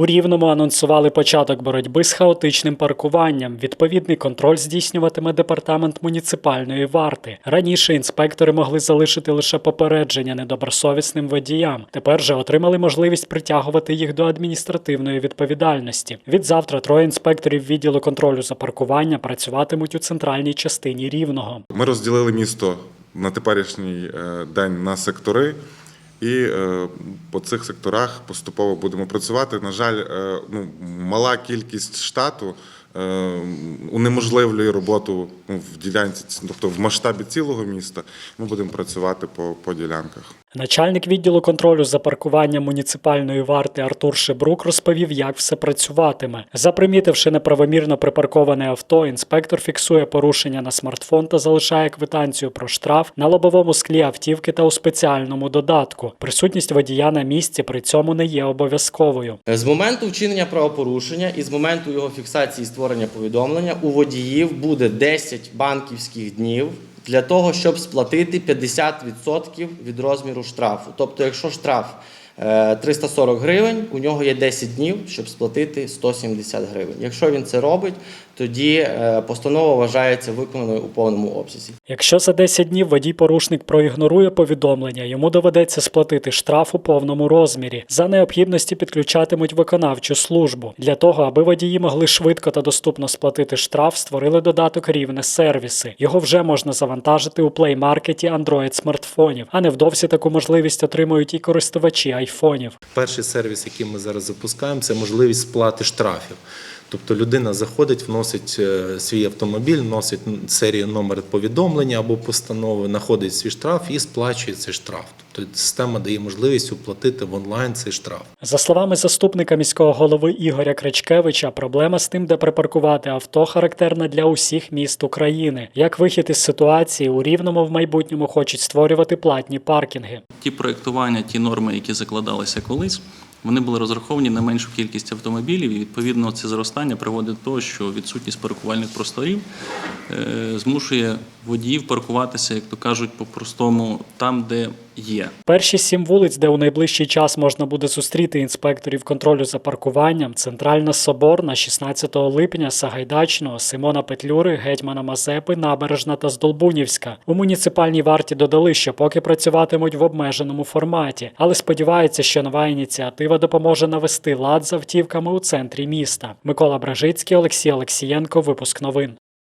У Рівному анонсували початок боротьби з хаотичним паркуванням. Відповідний контроль здійснюватиме департамент муніципальної варти. Раніше інспектори могли залишити лише попередження недобросовісним водіям. Тепер же отримали можливість притягувати їх до адміністративної відповідальності. Від завтра троє інспекторів відділу контролю за паркування працюватимуть у центральній частині Рівного. Ми розділили місто на теперішній е, день на сектори, і е, по цих секторах поступово будемо працювати. На жаль, е, ну, мала кількість штату е, унеможливлює роботу ну, в ділянці, тобто в масштабі цілого міста. Ми будемо працювати по, по ділянках. Начальник відділу контролю за паркуванням муніципальної варти Артур Шебрук розповів, як все працюватиме. Запримітивши неправомірно припарковане авто, інспектор фіксує порушення на смартфон та залишає квитанцію про штраф на лобовому склі автівки та у спеціальному додатку. Присутність водія на місці при цьому не є обов'язковою. З моменту вчинення правопорушення і з моменту його фіксації і створення повідомлення у водіїв буде 10 банківських днів для того, щоб сплатити 50% від розміру штрафу. Тобто, якщо штраф 340 гривень, у нього є 10 днів, щоб сплатити 170 гривень. Якщо він це робить, тоді е, постанова вважається виконаною у повному обсязі. Якщо за 10 днів водій-порушник проігнорує повідомлення, йому доведеться сплатити штраф у повному розмірі. За необхідності підключатимуть виконавчу службу. Для того, аби водії могли швидко та доступно сплатити штраф, створили додаток рівне сервіси. Його вже можна завантажити у плеймаркеті Android смартфонів, а невдовзі таку можливість отримують і користувачі айфонів. Перший сервіс, який ми зараз запускаємо, це можливість сплати штрафів. Тобто людина заходить, вносить е, свій автомобіль, вносить серію номер повідомлення або постанови, знаходить свій штраф і сплачує цей штраф. Тобто система дає можливість оплатити в онлайн цей штраф. За словами заступника міського голови Ігоря Кричкевича, проблема з тим, де припаркувати авто, характерна для усіх міст України. Як вихід із ситуації, у рівному в майбутньому хочуть створювати платні паркінги. Ті проєктування, ті норми, які закладалися колись, вони були розраховані на меншу кількість автомобілів, і відповідно це зростання приводить до того, що відсутність паркувальних просторів е, змушує водіїв паркуватися, як то кажуть, по-простому там, де є. Перші сім вулиць, де у найближчий час можна буде зустріти інспекторів контролю за паркуванням: Центральна Соборна, 16 липня, Сагайдачного, Симона Петлюри, Гетьмана Мазепи, Набережна та Здолбунівська. У муніципальній варті додали, що поки працюватимуть в обмеженому форматі, але сподіваються, що нова ініціатива допоможе навести лад з автівками у центрі міста. Микола Бражицький, Олексій Олексієнко. Випуск новин.